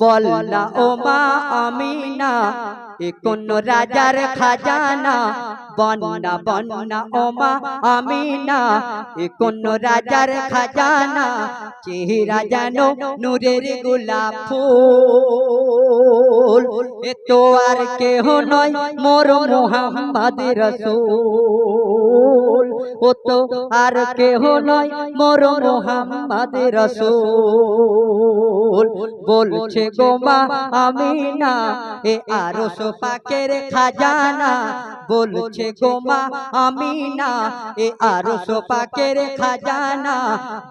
বল না ও মা আমিনা এ কোন রাজার খাজানা? বন্না বন্না ও মা আমিনা এ কোন রাজার খাজানা? চেহারা নূরের গোলাপ ফুল। এ তো আর কেহ নয় মোর মোহাম্মদ রসুল। ও তো আর কেহ নয় মোর মোহাম্মদ রসুল। বলছে গোমা আমিনা এ আরস পাকের খাজানা। বলছে গোমা আমিনা এ আরস পাকের খাজানা।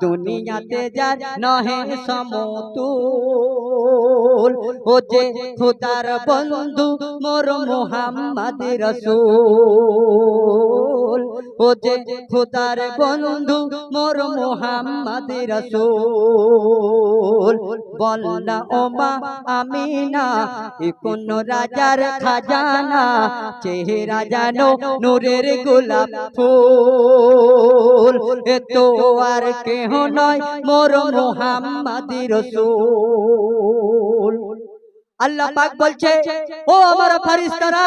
দুনিয়াতে যার নহে সমতুল ও যে খুদার বন্ধু মোর মোহাম্মদ রসুল, ও যে খুদার বন্ধু মোর মোহাম্মদ রসুল। বল না ও মা আমিনা, এ কোন রাজার খাজানা, চেহারা জানো নূরের গোলাপ ফুল। এ তো আর কেহ নয় মোর মোহাম্মদ রসুল। আল্লাহ পাক বলছে ও আমার ফারিস্তারা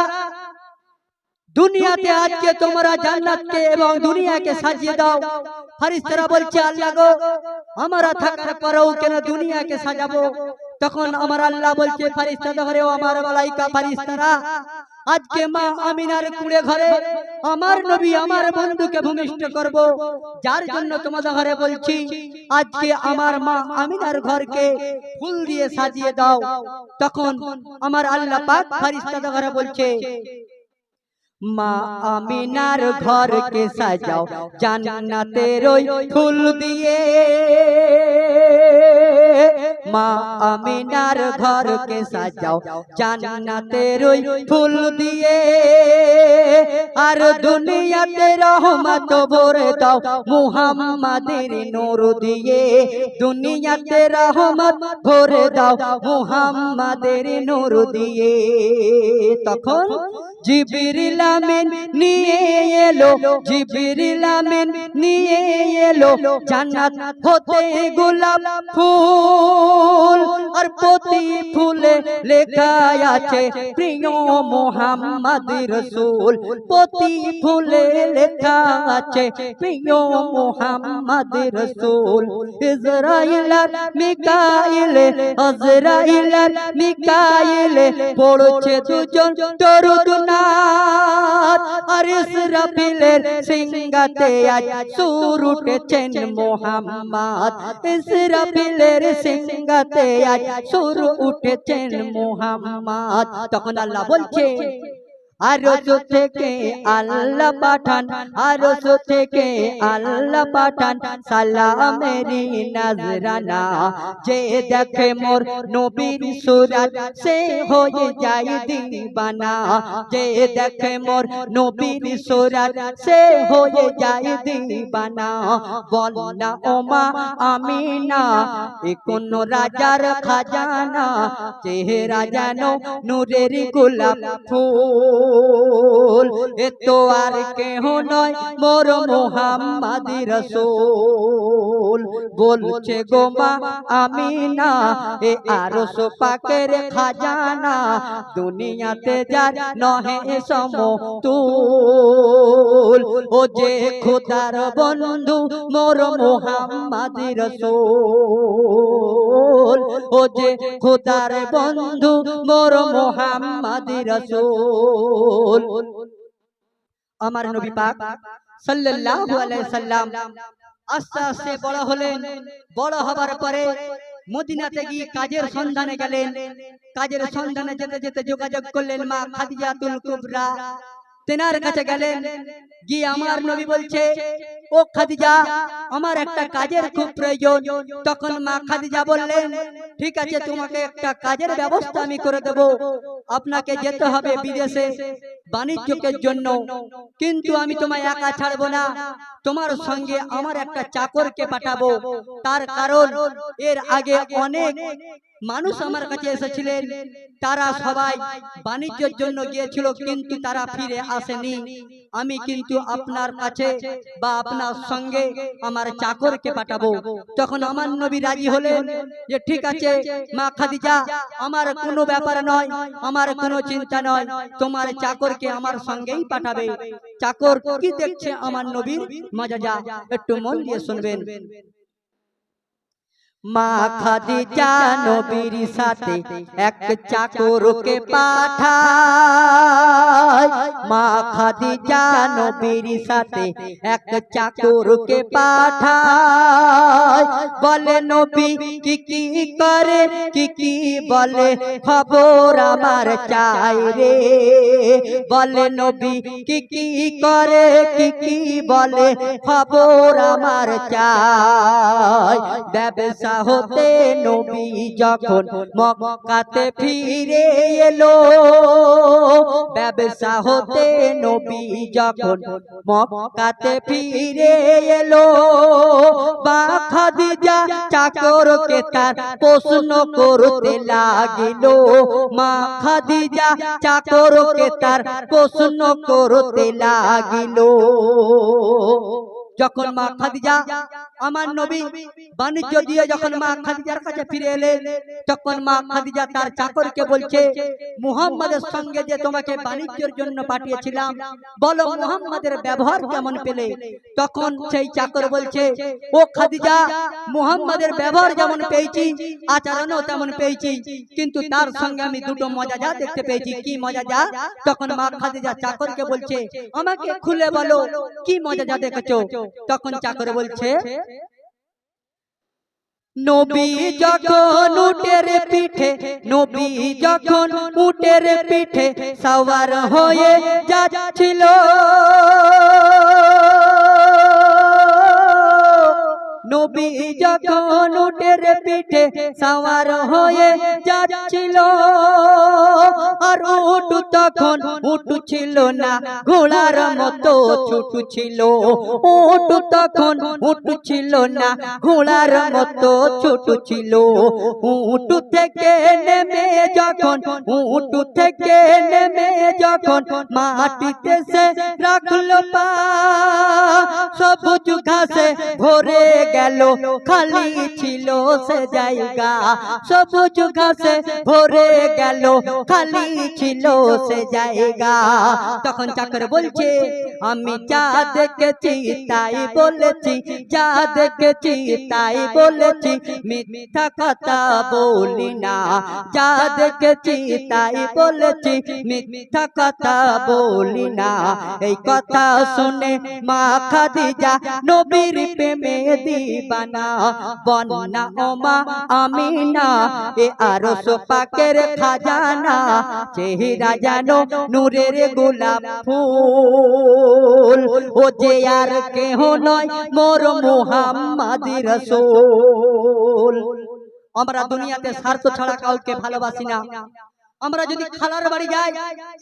দুনিয়াতে আজকে তোমরা জান্নাতকে এবং দুনিয়াকে সাজিয়ে দাও। ফারিস্তারা বলছে আল্লাহ গো আমরা থাকার পরেও কেন দুনিয়াকে সাজাবো? তখন আমার আল্লাহ বলছে ফারিস্তা ধরে ও আমার মালাইকা ফারিস্তারা আজকে মা আমিনার কুড়ে ঘরে আমার নবী আমার বন্ধুকে ভূমিষ্ঠ করব। যার জন্য তোমাদের ঘরে বলছি আজকে আমার মা আমিনার ঘরকে ফুল দিয়ে সাজিয়ে দাও। তখন আমার আল্লাহ পাক ফারিস্তাদের ঘরে বলছে মা আমিনার ঘরকে সাজাও জান্নাতের ওই ফুল দিয়ে। মা আমিনার ঘরকে সাজাও জান্নাতের ওই ফুল দিয়ে। আর দুনিয়াতে রহমত ভরে দাও মুহাম্মাদের নূর দিয়ে। দুনিয়াতে রহমত ভরে দাও মুহাম্মাদের নূর দিয়ে। তখন জিবিরিল আমিন নিয়ে এলো জিবিরিল আমিন নিয়ে এলো। জান্নাত হতে গোলাপ ফুল আর প্রতি ফুলে লেখা আছে প্রিয় মোহাম্মদ রসুল। প্রতি ফুলে লেখা আছে প্রিয় মোহাম্মদ রসুল ইসরাইল মিকাইল আজরাইল মিকাইল পড়ছে দুজন দরুদ নাথ আর ইসরাফিলের সিংহাতে আজ সুর মোহাম্মদ ইসরাফিলের সিংহাতে আজ সুর উঠেছেন মোহাম্মদ তখন আল্লাহ বলছে আরস থেকে আল্লাহ পাঠান আরস থেকে আল্লাহ পাঠান। সালামেরি নজরানা যে দেখে মোর নবীর সুরাত সে হয়ে যায় দিবানা। যে দেখে মোর নবীর সুরাত সে হয়ে যায় দিবানা। বল না ওমা আমিনা এ কোন রাজার খাজানা চেহারা জানো নূরের গোলাপ ফুল। এ তো আর কেহ নয় মোর মোহাম্মদ রসুল। বলছে গোমা আমিনা এ আরস পাকের খাজানা। দুনিয়াতে যার নহে সমতুল। ও যে খোদার বন্ধু মোর মোহাম্মদ রসুল। ও যে খোদার বন্ধু মোর মোহাম্মদ রসুল। আমার নবী পাক সাল্লাল্লাহু আলাইহি সাল্লাম আস্তে আস্তে বড় হলেন। বড় হবার পরে মদিনাতে গিয়ে কাজের সন্ধানে গেলেন। কাজের সন্ধানে যেতে যেতে যোগাযোগ করলেন মা খাদিজাতুল কুবরা। তেনার কাছে গেলেন। গিয়ে আমার নবী বলছে, ও খাদিজা, আমার একটা কাজের খুব প্রয়োজন। তখন মা খাদিজা বললেন, ঠিক আছে, তোমাকে একটা কাজের ব্যবস্থা আমি করে দেব। আপনাকে যেতে হবে বিদেশে বাণিজ্যকের জন্য। কিন্তু আমি তোমায় একা ছাড়বো না। তোমার সঙ্গে আমার একটা চাকরকে পাঠাবো। তার কারণ এর আগে অনেক মানুষ আমার কাছে এসেছিলেন। তারা সবাই বাণিজ্যের জন্য গিয়েছিল কিন্তু তারা ফিরে আসেনি। আমি কিন্তু আপনার কাছে বা আপনার সঙ্গে আমার চাকরকে পাঠাবো। তখন আমার নবী রাজি হলেন যে ঠিক আছে মা খাদিজা আমার কোনো ব্যাপার নয় আমার কোনো চিন্তা নয় তোমার চাকরকে আমার সঙ্গেই পাঠাবে। চাকর কি দেখছে আমার নবীর মজা যা একটু মন দিয়ে শুনবেন। মা খাদিজা নবীর সাথে এক চাকরকে পাঠায়। মা খাদিজা নবীর সাথে এক চাকরকে পাঠায়। বলে, নবী, কি কি করে? কি কি বলে? খবর আমার চাই রে। বলে, নবী, কি কি করে? কি কি বলে? খবর আমার চাই। ব্যবসা হতে নবী যখন মক্কাতে ফিরে এলো, ব্যবসা হতে নবী যখন মক্কাতে ফিরে এলো, বা খাদিজা চাকরকে তার প্রশ্ন করতে লাগিল, মা খাদিজা চাকরকে তার প্রশ্ন করতে লাগিল। যখন মা খাদিজা আমার নবী বাণিজ্য দিয়ে যখন মা খাদিজার কাছে ফিরে এলেন তখন মা খাদিজা তার চাকরকে বলছে মুহাম্মাদের সঙ্গে যে তোমাকে বাণিজ্যের জন্য পাঠিয়েছিলাম বলো মুহাম্মাদের ব্যবহার কেমন পেলে? তখন সেই চাকর বলছে ও খাদিজা মুহাম্মাদের ব্যবহার যেমন পেয়েছি আচরণও তেমন পেয়েছি কিন্তু তার সঙ্গে আমি দুটো মজা যা দেখতে পেয়েছি কি মজা যা? তখন মা খাদিজা চাকরকে বলছে আমাকে খুলে বলো কি মজা যা দেখেছ তখন চাকর বলছে নবী যখন উটের পিঠে নবী যখন উটের পিঠে সওয়ার হয়ে যাচ্ছিল। নবী যখন উটের পিঠে সওয়ার হয়ে যাচ্ছিল আর উট তখন উট ছিল না ঘোড়ার মতো ছোট ছিল। উট তখন উট ছিল না ঘোড়ার মতো ছোট ছিল। উট থেকে নেমে যখন উট থেকে নেমে যখন মাটিতে সে রাখল পা সবুজ ঘাসে ভরে গেল খালি ছিল সে জায়গা। সবুজ ঘাসে ভরে গেল, খালি ছিল সে জায়গা। তখন চাকর বলছে, আমি যা দেখেছি তাই বলেছি, যা দেখেছি তাই বলেছি, মিথ্যা কথা বলি না। যা দেখেছি তাই বলেছি, মিথ্যা কথা বলি না। এই কথা শুনে মা খাদিজা নবীর প্রেমে চেহারা জানো নূরের গোলাপ ফুল। ও যে আর কেহ নয় মোর মুহাম্মাদি রসুল। আমরা দুনিয়াতে স্বার্থ ছাড়া কাউকে ভালোবাসি না। আমরা যদি খালার বাড়ি যাই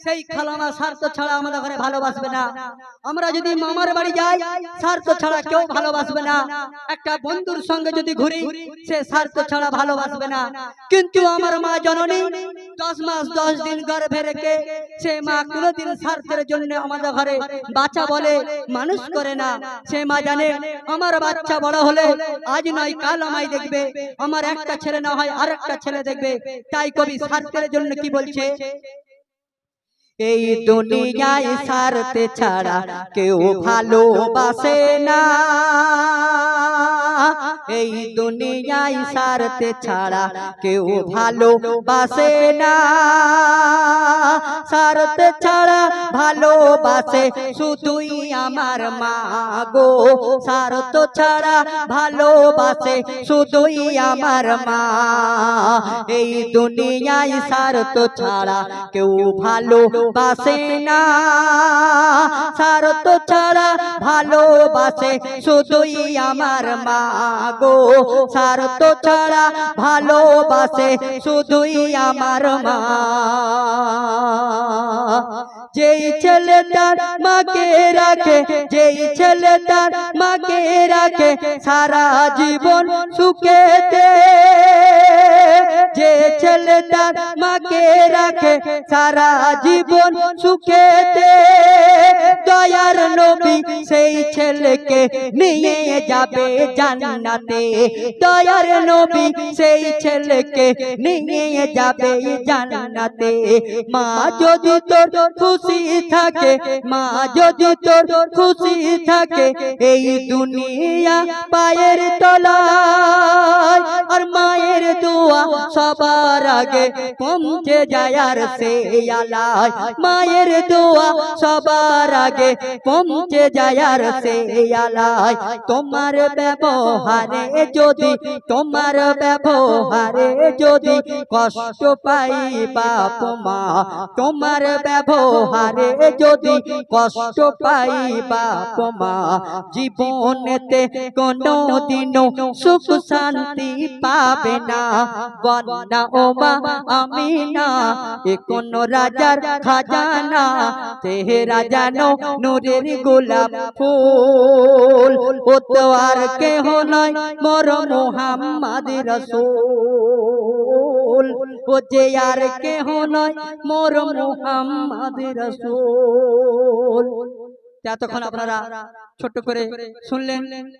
সেই খালামা স্বার্থ ছাড়া আমাদের ঘরে ভালোবাসবে না। আমরা যদি মামার বাড়ি যাই স্বার্থ ছাড়া কেউ ভালোবাসবে না। একটা বন্ধুর সঙ্গে যদি ঘুরি সে স্বার্থ ছাড়া ভালোবাসবে না। কিন্তু আমার মা জননী দশ মাস দশ দিন গর্ভে রেখে সে মা কোনোদিন স্বার্থের জন্য আমাদের ঘরে বাচ্চা বলে মানুষ করে না। সে মা জানে আমার বাচ্চা বড় হলে আজ নয় কাল আমায় দেখবে আমার একটা ছেলে না হয় আর একটা ছেলে দেখবে তাই কবি স্বার্থের জন্য কি বলছে? এই দুনিয়ায় সারতে ছাড়া কেউ ভালোবাসে না। এই দুনিয়ায় স্বার্থে ছাড়া কেউ ভালোবাসে না। স্বার্থ ছাড়া ভালোবাসে শুধুই আমার মা গো। স্বার্থ ছাড়া ভালোবাসে শুধুই আমার মা। এই দুনিয়ায় স্বার্থ ছাড়া কেউ ভালোবাসে না। স্বার্থ ছাড়া ভালোবাসে শুধুই আমার মা গো স্বার্থ ছাড়া ভালোবাসে শুধুই আমার মা। যেই ছেলে তার মাকে রাখে, যেই ছেলে তার মাকে রাখে, সারা জীবন সুখেতে। যে ছেলে তার মাকে রাখে, সারা জীবন সুখেতে। দয়ার নবী সেই ছেলেকে নিয়ে যাবে জান্নাতে। দয়ার নবী সেই ছেলেকে নিয়ে যাবে জান্নাতে। মা যদি তোর খুশি থাকে, মা যদি তোর খুশি থাকে, এই দুনিয়া পায়ের তলায় আর মায়ের দোয়া সবার আগে পৌঁছে যায় আর সে আলায়। মায়ের দোয়া সবার আগে পৌঁছে যায় আর সে আলায় তোমার ব্যবহারে যদি, তোমার ব্যবহারে যদি কষ্ট পাই বাপ মা, তোমার ব্যবহারে যদি কষ্ট পাই বাপ মা, জীবনেতে কোনো দিনও সুখ শান্তি পাবে না। বন্যা ও মা, আমি না, এ কোন রাজার খাজানা তেহরা জানো নূরের গোলাপ ফুল ও তো আর কেহ নয় মর মোহাম্মদ রসুল। ও যে আর কেহ নয় মর মোহাম্মদ রসুল। এতক্ষণ আপনারা ছোট্ট করে শুনলেন